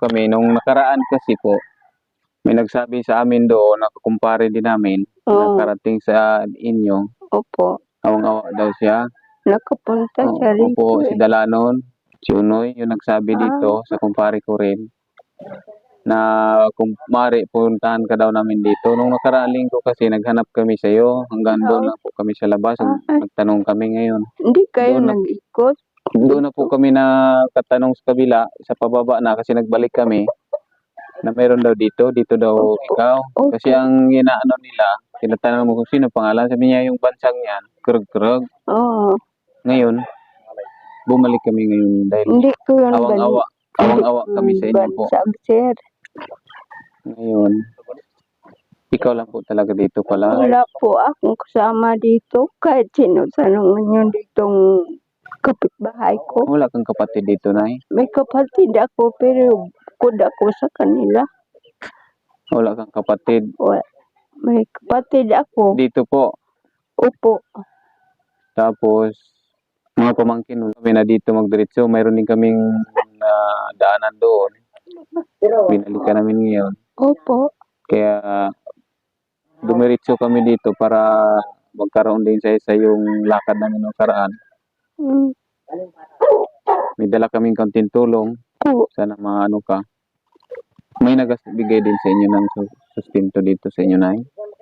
kami. Nung nakaraan kasi po, may nagsabi sa amin doon, nakakumpare din namin, Oo. nakarating sa inyo. Opo. Awang-awa daw siya. Nakapunta Oo, siya. Opo, si eh. Dalanon, si Unoy, yung nagsabi Ah. dito sa kumpare ko rin na kumpare, puntahan ka daw namin dito. Nung nakaraan linggo kasi naghanap kami sa iyo, hanggang doon Oo. na po kami sa labas, Ah. nagtanong kami ngayon. Hindi kayo Doon na- nag-ikot. Doon na po kami na katanong sa kabila, sa pababa na kasi nagbalik kami na meron daw dito, dito daw ikaw. Kasi ang inaano nila, tinatanong mo kung sino pangalan, sabi niya yung bansang yan, krug-krug. Oo. Ngayon, bumalik kami ngayon dahil Hindi ko yun awang-awa, awang-awa kami sa inyo po. Bansag, sir. Ngayon, ikaw lang po talaga dito pala. Wala po akong kasama dito. Kahit sino sa nung ditong kapitbahay ko. Wala kang kapatid dito, Nay. May kapatid ako pero bukod ako sa kanila. Wala kang kapatid. Wa- May kapatid ako. Dito po. Upo. Tapos, mga pamangkin, wala kami na dito magdiretso. Mayroon din kaming ah, daanan doon. Binalikan namin ngayon. Opo. Kaya, dumiretso kami dito para magkaroon din sa isa yung lakad namin ng karaan. Mm. May dala kaming konting tulong. Sana maano ka. May nagbigay din sa inyo ng su- sustento dito sa inyo, Nay.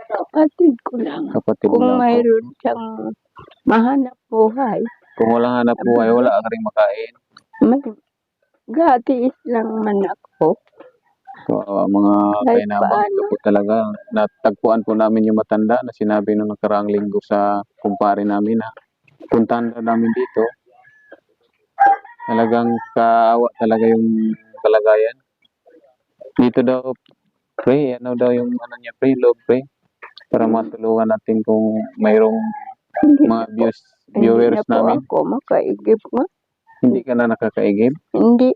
Kapatid ko lang. Kapatid Kung lang po. mayroon siyang mahanap buhay, Kung walang hanap buhay, wala ka rin makain. mag gatiis lang man ako. So, ah, mga kainabang po talaga. Natagpuan po namin yung matanda na sinabi nung nakaraang linggo sa kumpare namin na puntahan daw namin dito. Talagang kaawa talaga yung kalagayan. Dito daw, pre, ano daw yung ano niya, pre, love, pre. Para matulungan natin kung mayroong Hindi mga na views, hindi viewers na po namin. ako makaigip nga. Hindi ka na nakakaigib. Hindi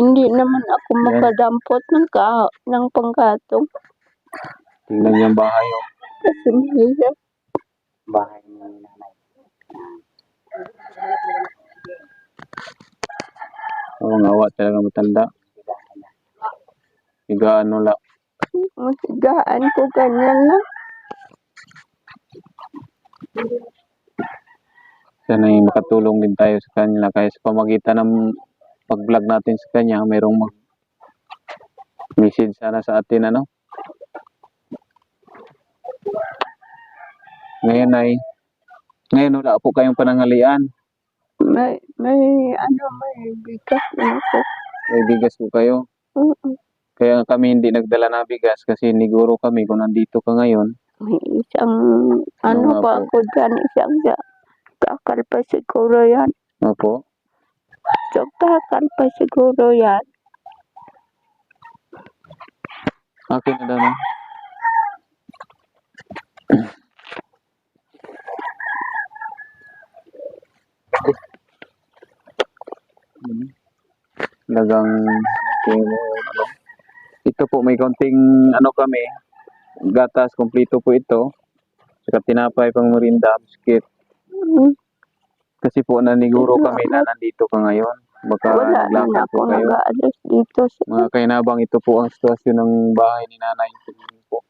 hindi naman ako Yan. makadampot ng ka ng pangkatong Tingnan niyo ang bahay, oh. kasi bahay ni nanay. Oo, ang awa talaga matanda. Higa ano la. Masigaan ko ganyan lang. Sana ay makatulong din tayo sa kanila. Kaya sa pamagitan ng pag-vlog natin sa kanya, mayroong mag message sana sa atin, ano? Ngayon ay, ngayon wala po kayong panangalian. May may ano may bigas na ako. May bigas po kayo. Oo. Kaya kami hindi nagdala ng bigas kasi niguro kami kung nandito ka ngayon. May isang ano nga pa po. ako dyan, isang sa kakal pa siguro yan. Opo. So kakal pa siguro yan. Akin na daw ano. Ito po may konting ano kami. Gatas kompleto po ito. Saka tinapay pang merinda, biscuit. Kasi po naniguro kami na nandito ka ngayon. Baka Wala na naglakad ako po kayo. nag-aalis dito sa Mga kainabang, ito po ang sitwasyon ng bahay ni nanay. Po.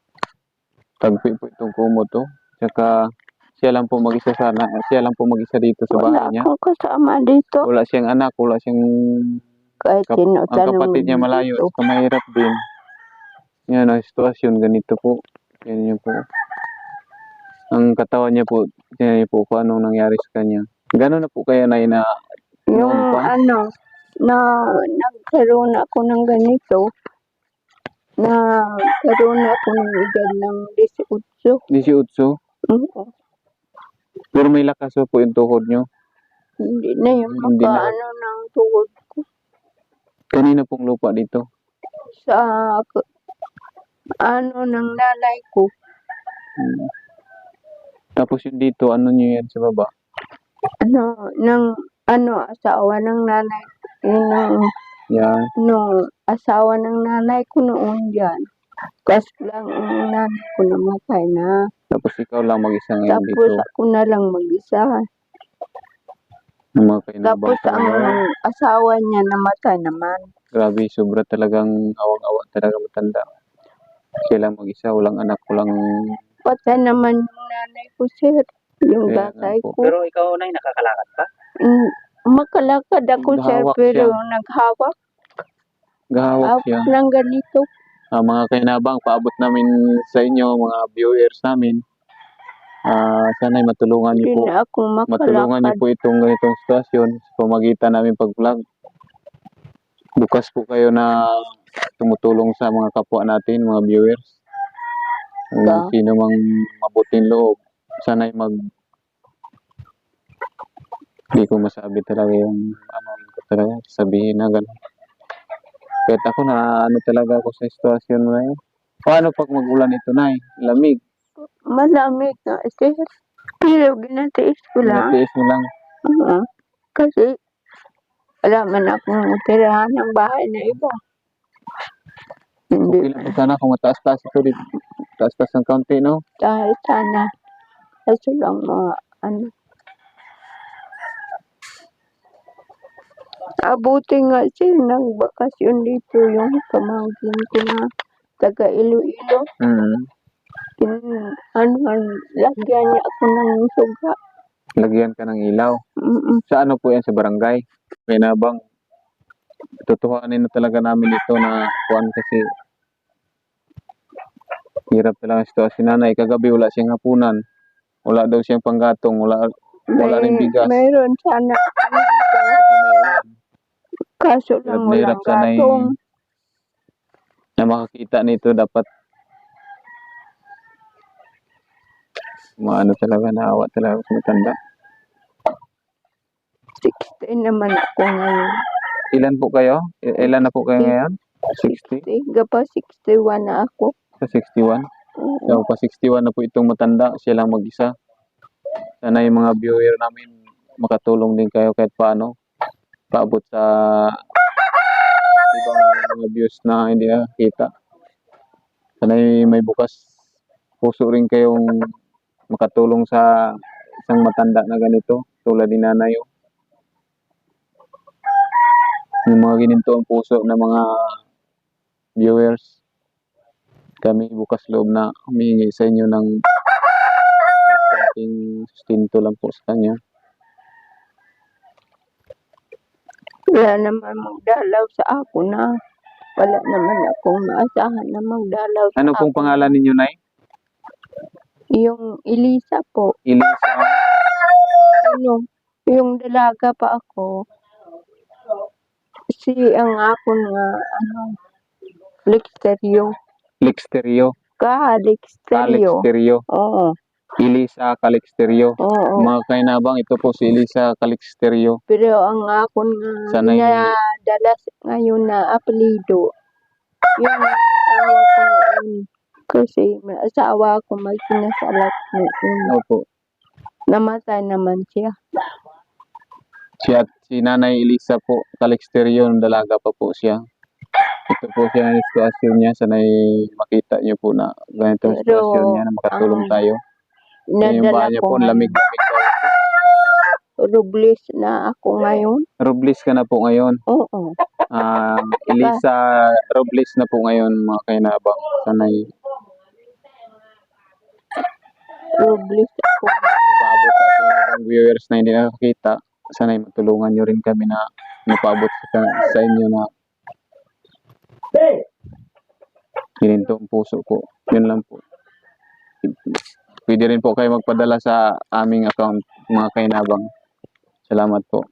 Tagpi po itong kumot to. Tsaka siya lang po mag-isa sana. Siya lang po mag-isa dito sa wala bahay niya. akong kasama dito. Wala siyang anak, wala siyang... Kahit Kap- ang kapatid niya malayo. Saka mahirap din. Yan ang sitwasyon. Ganito po. Yan niyo po. Ang katawan niya po, tingnan niyo po kung anong nangyari sa kanya. Gano'n na po kaya na na Yung pa? ano, na nagkaroon ako ng ganito, na nagkaroon ako ng edad ng 18. 18. Oo. Pero may lakas po yung tuhod niyo. Hindi na yung Hindi na. makaano ng tuhod ko. Kanina pong lupa dito. Sa ano ng nanay ko. Hmm. Tapos yung dito, ano nyo yan sa baba? Ano, ng ano, asawa ng nanay ng, Yan. no, asawa ng nanay ko noon dyan. Kaso lang ang nanay ko namatay na. Tapos ikaw lang mag-isa ngayon Tapos dito. ako na lang mag-isa. Ng mga kainabang Tapos ang talaga. asawa niya namatay naman. Grabe, sobra talagang awang-awa talaga matanda. Sila mag-isa, walang anak, walang... Patay naman yung nanay ko, sir. Yung Kaya nga tatay po. ko. Pero ikaw na nakakalakad pa? Mm, Makalakad ako, sir, Naghawak pero siya. naghawak. Gahawak Hawak siya. ng ganito. Ah, mga kainabang, paabot namin sa inyo, mga viewers namin. Ah, sana'y matulungan niyo po. Matulungan niyo po itong ganitong sitwasyon sa pamagitan namin pag-vlog. Bukas po kayo na tumutulong sa mga kapwa natin, mga viewers. Kung Ka. sino mang mabuting loob, sana'y mag... Hindi ko masabi talaga yung ano ko talaga, sabihin na gano'n. Kahit ako na ano talaga ako sa sitwasyon na yun. Paano pag mag-ulan ito, Nay? Lamig. Malamig nga, sir. Pero ginatiis ko lang. Natiis mo lang. Oo. Kasi, wala man akong tirahan ng bahay na iba. Hindi. Ilan po sana kung mataas-taas ito dito. Taas-taas ng kaunti, no? Dahil sana, kasi lang mga, ano. Abuti nga siya, nagbakasyon dito yung pamangkin ko na taga Iloilo. Mm. Kin, ano, lagyan niya ako ng suga. Lagyan ka ng ilaw. Mm-mm. Sa ano po yan sa barangay? May nabang tutuhanin na talaga namin ito na kuan kasi hirap talaga ang sitwasyon nanay. Kagabi wala siyang hapunan. Wala daw siyang panggatong. Wala, wala rin bigas. Mayroon sana. ano dito, Kasi may ulan. Kaso Hirap lang na hirap walang sana'y gatong. na makakita nito dapat maano talaga naawa talaga sa matanda. 60 naman ako ngayon. Ilan po kayo? I- Ilan na po kayo ngayon? 60? 60. Gapa 61 na ako. Sa 61? Oo. So, pa 61 na po itong matanda, siya lang mag-isa. Sana yung mga viewer namin makatulong din kayo kahit paano. Paabot sa ibang mga views na hindi nakakita. Sana yung may bukas puso rin kayong makatulong sa isang matanda na ganito, tulad ni nanay. oh. Yung mga gininto ang puso ng mga viewers kami bukas loob na humingi sa inyo ng konting sustento lang po sa kanya. Wala naman magdalaw sa ako na. Wala naman akong maasahan na magdalaw sa Ano ako. pong pangalan ninyo, Nay? Yung Elisa po. Elisa. Ano, yung dalaga pa ako. Si ang ako nga, ano, Lexterio. Lexterio. Ka, Lexterio. Calixterio. Oo, Elisa Calixterio. oo. Mga kainabang, ito po si Elisa Calixterio. Pero ang ako nga, Sana'y- pinadala ngayon na apelido, yung asawa ko noon. Kasi may asawa ko may sinasalat noon. Opo. Namatay naman siya. Si, at, si Nanay Elisa po, Calixterio, nung dalaga pa po siya. Ito po siya ang sitwasyon niya. Sana'y makita niyo po na ganito ang Pero, sitwasyon niya na makatulong ang tayo. Yung Nadala niya ko po, ngayon. lamig-lamig daw. Rubles na ako ngayon. Robles ka na po ngayon. Oo. Ah, Elisa Robles na po ngayon mga kainabang sanay Rubles ako. mapaabot sa ating ibang viewers na hindi nakakita sanay matulungan nyo rin kami na mapaabot sa, sa inyo na gininto ang puso ko yun lang po pwede rin po kayo magpadala sa aming account mga kainabang. Salamat po